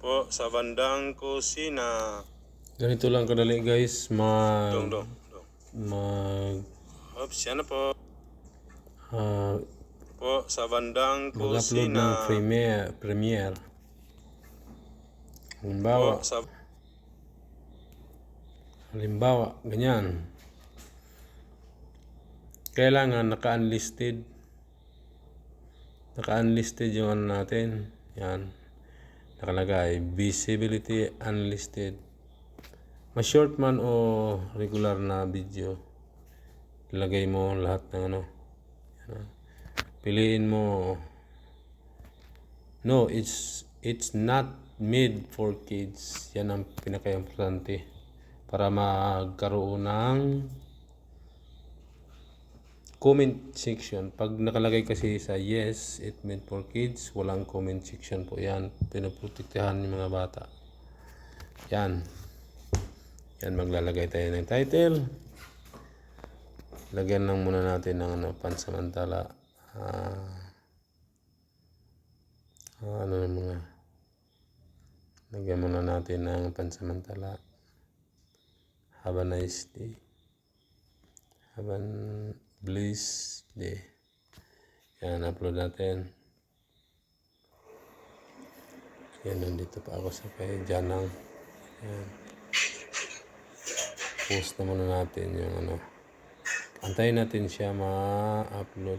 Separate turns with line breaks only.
po sa bandang kusina.
Ganito lang kadali guys, mag
Dong, dong, dong.
mag
Oops, yan na po.
ah,
Po sa bandang
mag-upload ng
kusina.
Premiere, Premiere. Halimbawa,
Po sa
halimbawa, ganyan. Kailangan naka-unlisted. Naka-unlisted yung ano natin. Yan. Nakalagay, visibility unlisted. Mas short man o regular na video. Ilagay mo lahat ng ano. Ah. Piliin mo No, it's it's not made for kids. Yan ang pinaka-importante para magkaroon ng comment section. Pag nakalagay kasi sa yes, it meant for kids, walang comment section po yan. Pinoprotektahan yung mga bata. Yan. Yan, maglalagay tayo ng title. Lagyan lang muna natin ng ano, pansamantala. Ah, ano ng mga lagyan muna natin ng pansamantala have a nice day have a bliss day yan upload natin. Yan nandito pa ako sa kay Janang. Yan. Post na muna natin yung ano. Antayin natin siya ma-upload